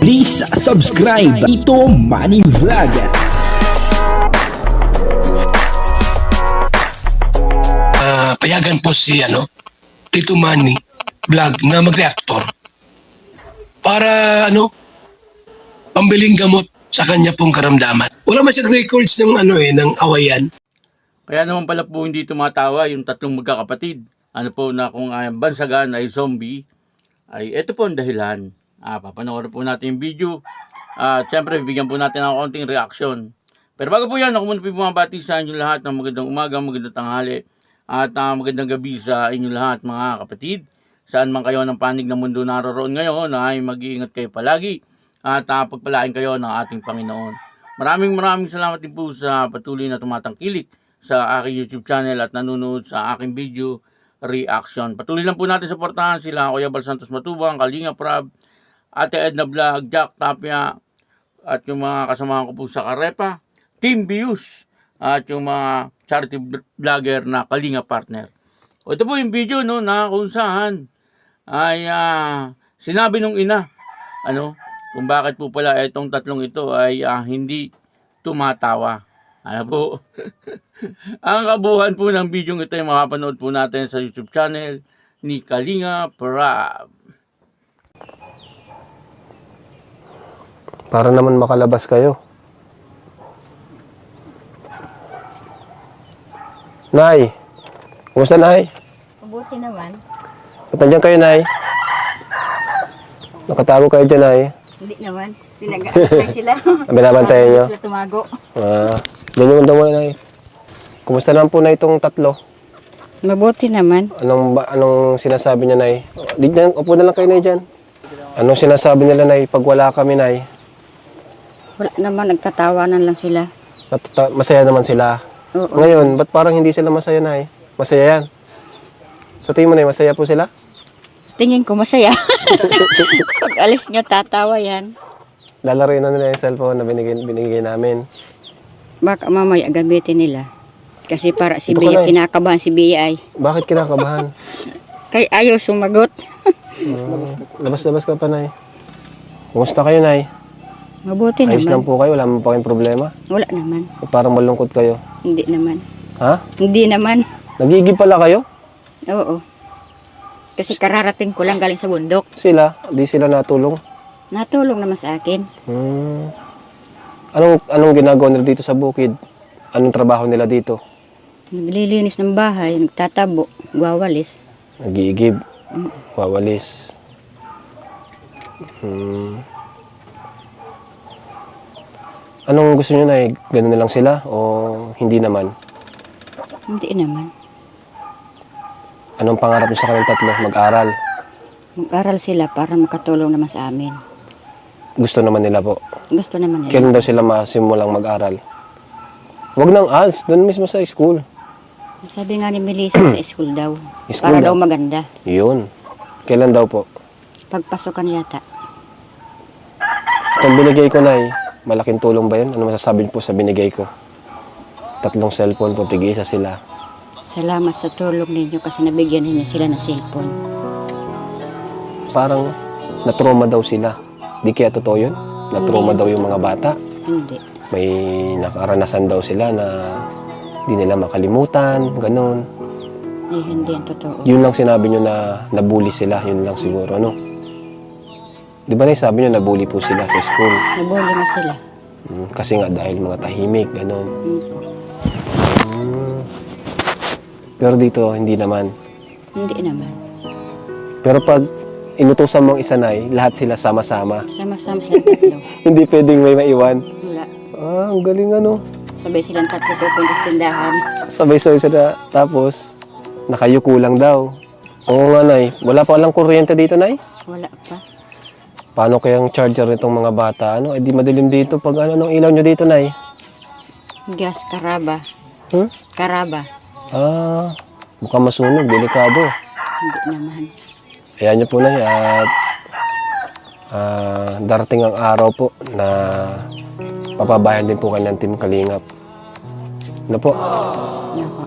Please subscribe Ito Money Vlog. Ah, payagan po si ano, Tito Manny vlog na mag-reactor para ano, pambiling gamot sa kanya pong karamdaman. Wala man siyang records ng ano eh, ng awayan. Kaya naman pala po hindi tumatawa yung tatlong magkakapatid. Ano po na kung ang bansagan ay zombie, ay ito po ang dahilan. Ah, papanoorin po natin yung video. At siyempre, bigyan po natin ng konting reaction. Pero bago po yan, ako muna po bumabati sa inyo lahat ng magandang umaga, magandang tanghali, at ah, magandang gabi sa inyo lahat mga kapatid. Saan man kayo ng panig ng mundo naroon ngayon, ay mag-iingat kayo palagi at ah, pagpalain kayo ng ating Panginoon. Maraming maraming salamat din po sa patuloy na tumatangkilik sa aking YouTube channel at nanonood sa aking video reaction. Patuloy lang po natin suportahan sila Kuya Bal Santos Matubang, Kalinga Prab, Ate Edna Vlog, Jack Tapia, at yung mga kasamahan ko po sa Karepa, Team Views, at yung mga charity vlogger na Kalinga Partner. O ito po yung video no, na kung saan ay ah, sinabi nung ina, ano, kung bakit po pala itong tatlong ito ay ah, hindi tumatawa. Ano po? Ang kabuuan po ng video ito ay makapanood po natin sa YouTube channel ni Kalinga Prab. Para naman makalabas kayo. Nay! Kumusta, Nay? Mabuti naman. Ba't nandiyan kayo, Nay? Nakatago kayo dyan, Nay. Hindi naman. Pinag-apply sila. Binabantayan nyo? Sila tumago. Ah, ganyan mo daw, Nay. Kumusta naman po na itong tatlo? Mabuti naman. Anong, ba, anong sinasabi niya, Nay? Di, dyan, upo na lang kayo, Nay, dyan. Anong sinasabi nila, Nay, pag wala kami, Nay? Wala naman. Nagtatawanan lang sila. Natata- masaya naman sila. Oo. Ngayon, ba't parang hindi sila masaya, Nay? Masaya yan. Sa tingin mo, Nay, masaya po sila? Tingin ko masaya. Pag alis nyo, tatawa yan. Lalaroin na nila yung cellphone na binigay, binigay namin. Baka mamaya gamitin nila. Kasi para si Ito Bia, na eh. kinakabahan si Bia ay. Bakit kinakabahan? Kay ayaw sumagot. Hmm, labas-labas ka pa, Nay. Kumusta kayo, Nay? Mabuti Ayos lang naman. po kayo, wala mo pa kayong problema. Wala naman. Parang malungkot kayo. Hindi naman. Ha? Hindi naman. Nagigib pala kayo? Oo. Kasi kararating ko lang galing sa bundok. Sila, di sila natulong. Natulong naman sa akin. Hmm. Anong, anong ginagawa nila dito sa bukid? Anong trabaho nila dito? Naglilinis ng bahay, nagtatabo, gawalis. Nag-iigib. Wawalis. Hmm. Anong gusto nyo na Ganun na lang sila? O hindi naman? Hindi naman. Anong pangarap nyo sa kanilang tatlo? Mag-aral. Mag-aral sila para makatulong naman sa amin. Gusto naman nila po. Gusto naman nila. Kailan daw sila masimulang mag-aral? Huwag nang ALS, doon mismo sa school. Sabi nga ni Melissa sa school daw. School para daw? maganda. Yun. Kailan daw po? Pagpasokan yata. Itong binigay ko na malaking tulong ba yun? Ano masasabi niyo po sa binigay ko? Tatlong cellphone po, tig-isa sila. Salamat sa tulong ninyo kasi nabigyan ninyo sila ng cellphone. Parang natroma daw sila. Di kaya totoo yun? Natroma Hindi. daw yung mga bata. Hindi. May nakaranasan daw sila na di nila makalimutan, ganun. Eh, hindi ang totoo. Yun lang sinabi nyo na nabully sila, yun lang siguro, ano? Di ba na sabi nyo nabully po sila sa school? Nabuli na sila. Mm, kasi nga dahil mga tahimik, ganun. Hindi po. Mm. Pero dito, hindi naman. Hindi naman. Pero pag inutusan mong isa na lahat sila sama-sama. Sama-sama silang tatlo. Hindi pwedeng may maiwan. Wala. Ah, ang galing ano. Sabay silang tatlo pupunta sa tindahan. Sabay-sabay sila. Tapos, nakayuko lang daw. Oo nga, Nay. Wala pa lang kuryente dito, Nay. Wala pa. Paano kayang charger nitong mga bata? Ano, eh di madilim dito pag ano, anong ilaw nyo dito, Nay? Gas, karaba. Hmm? Karaba. Ah, mukhang masunog. Delikado. Hindi naman. Ayan nyo po, Nay. At ah, darating ang araw po na papabayan din po kayo ng Team Kalingap. Ano po? Opo.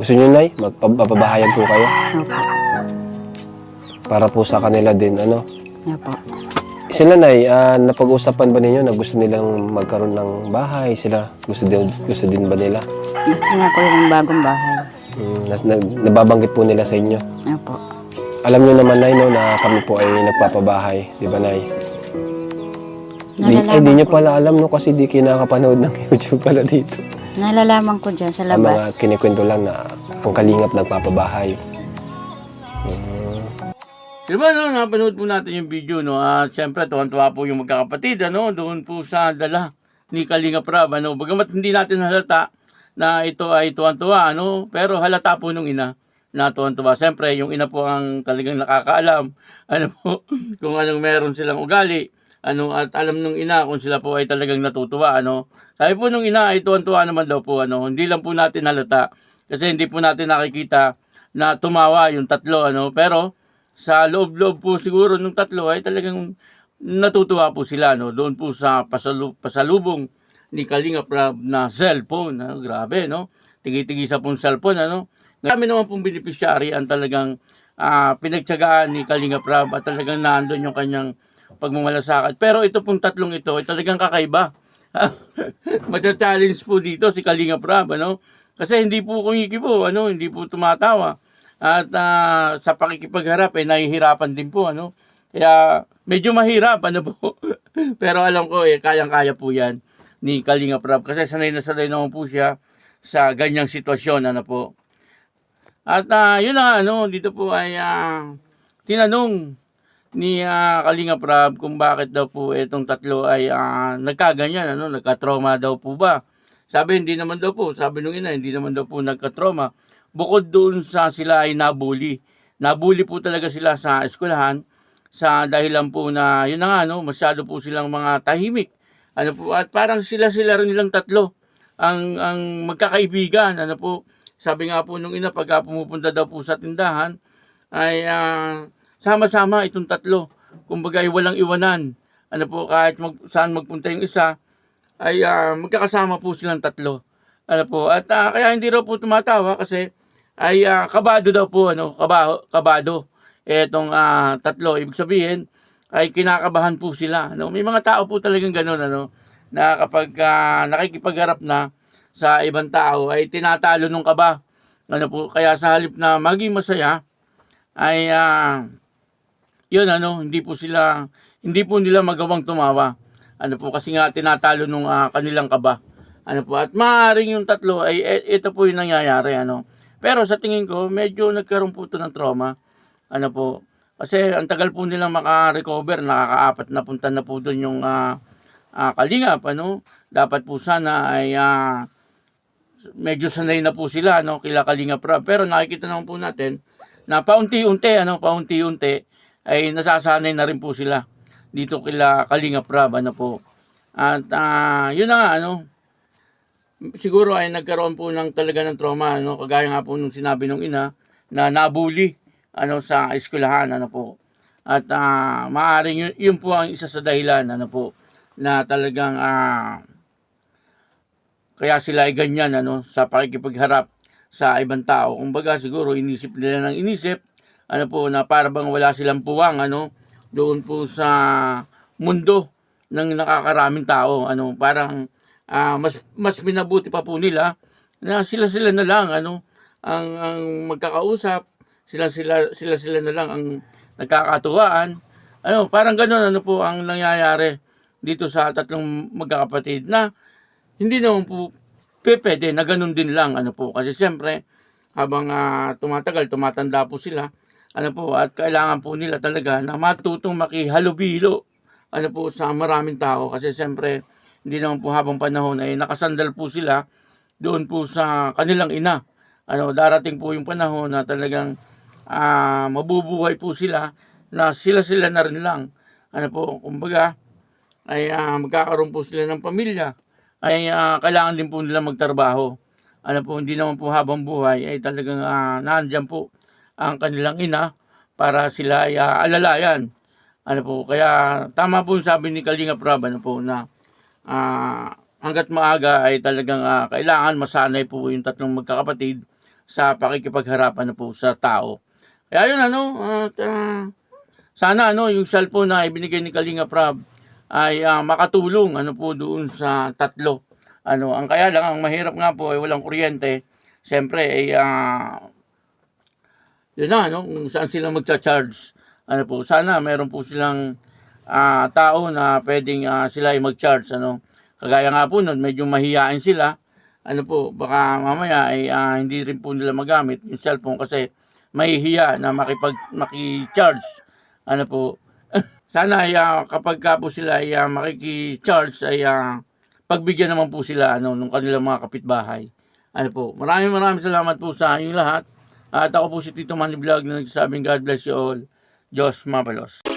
Gusto nyo, Nay? Magpapabahayan po kayo? Opo. Para po sa kanila din, ano? Opo. Sila na, ah, napag-usapan ba ninyo na gusto nilang magkaroon ng bahay? Sila, gusto din, gusto din ba nila? Gusto nga ko yung bagong bahay. Mm, nas, nag, nababanggit po nila sa inyo. Opo. Alam nyo naman, Nay, no, na kami po ay nagpapabahay. Di ba, Nay? Di, eh, di nyo pala alam, no, kasi di kinakapanood ng YouTube pala dito. Nalalaman ko dyan sa Ang mga labas. kinikwento lang na ang kalingap nagpapabahay. Di ba no, napanood po natin yung video no. At syempre tuwan-tuwa po yung magkakapatid ano, doon po sa dala ni Kalinga Prab ano. Bagamat hindi natin halata na ito ay tuwan-tuwa ano, pero halata po nung ina na tuwan-tuwa. Syempre yung ina po ang talagang nakakaalam ano po kung anong meron silang ugali ano at alam nung ina kung sila po ay talagang natutuwa ano. Sabi po nung ina ay tuwan-tuwa naman daw po ano. Hindi lang po natin halata kasi hindi po natin nakikita na tumawa yung tatlo ano, pero sa loob-loob po siguro nung tatlo ay talagang natutuwa po sila no? Doon po sa pasalu- pasalubong ni Kalinga Prab na cellphone no? grabe no? Tigi-tigi sa pong cellphone ano? Kami naman pong beneficiary ang talagang ah, pinagtyagaan ni Kalinga Prab at talagang nandoon yung kanyang pagmamalasakit. Pero ito pong tatlong ito ay talagang kakaiba. Mata-challenge po dito si Kalinga Prab ano? Kasi hindi po kumikibo ano? Hindi po tumatawa at ah, sa pakikipagharap eh nahihirapan din po ano. Kaya medyo mahirap ano po. Pero alam ko eh kayang-kaya po 'yan ni Kalinga Prab kasi sanay na sanay naman po siya sa ganyang sitwasyon ano po. At ah, yun na ano, dito po ay ah, tinanong ni ah, Kalinga Prab kung bakit daw po itong tatlo ay ah, nagkaganyan, ano, nagka-trauma daw po ba. Sabi hindi naman daw po, sabi nung ina, hindi naman daw po nagka-trauma. Bukod doon sa sila ay nabuli. Nabuli po talaga sila sa eskwelahan sa dahilan po na yun na nga no, masyado po silang mga tahimik. Ano po at parang sila-sila rin nilang tatlo ang ang magkakaibigan, ano po. Sabi nga po nung ina pagka pumupunta daw po sa tindahan ay ah, sama-sama itong tatlo. Kumbaga ay walang iwanan. Ano po kahit mag, saan magpunta yung isa ay ah, magkakasama po silang tatlo. Ano po at ah, kaya hindi raw po tumatawa kasi ay ah, kabado daw po ano, kabaho, kabado. Etong ah, tatlo ibig sabihin ay kinakabahan po sila. Ano? May mga tao po talagang ganoon ano na kapag ah, nakikipagharap na sa ibang tao ay tinatalo nung kaba. Ano po kaya sa halip na maging masaya ay ah, yun ano, hindi po sila hindi po nila magawang tumawa. Ano po kasi nga tinatalo nung ah, kanilang kaba. Ano po at maaaring yung tatlo ay e- ito po yung nangyayari ano. Pero sa tingin ko medyo nagkaroon po ito ng trauma. Ano po kasi ang tagal po nilang maka-recover, nakakaapat na punta na po doon yung ah, ah, kalingap ano. Dapat po sana ay ah, medyo sanay na po sila no kila Kalinga Prab pero nakikita naman po natin na paunti-unti ano paunti-unti ay nasasanay na rin po sila dito kila Kalinga Prab ano po at ah, yun na nga ano siguro ay nagkaroon po ng talaga ng trauma ano? Kagaya nga po nung sinabi nung ina na nabuli ano sa eskwelahan ano po. At ah, maaring yun, yun po ang isa sa dahilan ano po na talagang ah, kaya sila ay ganyan ano sa pakikipagharap sa ibang tao. Kumbaga siguro inisip nila ng inisip ano po na para bang wala silang puwang ano doon po sa mundo ng nakakaraming tao ano. Parang ah, mas mas minabuti pa po nila na sila sila na lang ano ang ang magkakausap. Sila sila sila sila na lang ang nagkakatuwaan. Ano parang ganoon ano po ang nangyayari dito sa tatlong magkakapatid na hindi naman po pwede na ganun din lang ano po. Kasi siyempre habang ah, tumatagal tumatanda po sila ano po at kailangan po nila talaga na matutong makihalubilo ano po sa maraming tao. Kasi siyempre hindi naman po habang panahon ay nakasandal po sila doon po sa kanilang ina ano darating po yung panahon na talagang ah, mabubuhay po sila na sila sila na rin lang ano po kumbaga ay ah, magkakaroon po sila ng pamilya ay ah, kailangan din po nila magtrabaho. Ano po, hindi naman po habang buhay ay talagang uh, nandiyan po ang kanilang ina para sila ay ah, alalayan. Ano po, kaya tama po yung sabi ni Kalinga Prab ano po na ah, hanggat maaga ay talagang ah, kailangan masanay po yung tatlong magkakapatid sa pakikipagharapan na po sa tao. Kaya yun ano, at ah, sana ano yung cellphone na ibinigay ni Kalinga Prab ay ah, makatulong ano po doon sa tatlo. Ano, ang kaya lang ang mahirap nga po ay walang kuryente. Siyempre ay ah, yun na ano kung saan sila magcha-charge. Ano po, sana meron po silang ah, tao na pwedeng ah, sila ay mag-charge ano. Kagaya nga po nun, medyo mahihain sila. Ano po, baka mamaya ay ah, hindi rin po nila magamit yung cellphone kasi mahihiya na makipag maki-charge. Ano po, sana ay ah, kapag ka po sila ay ah, makiki-charge ay ah, pagbigyan naman po sila ano nung kanilang mga kapitbahay. Ano po, maraming maraming salamat po sa inyong lahat. At ako po si Tito Manny Vlog na nagsasabing God bless you all. Diyos mabalos.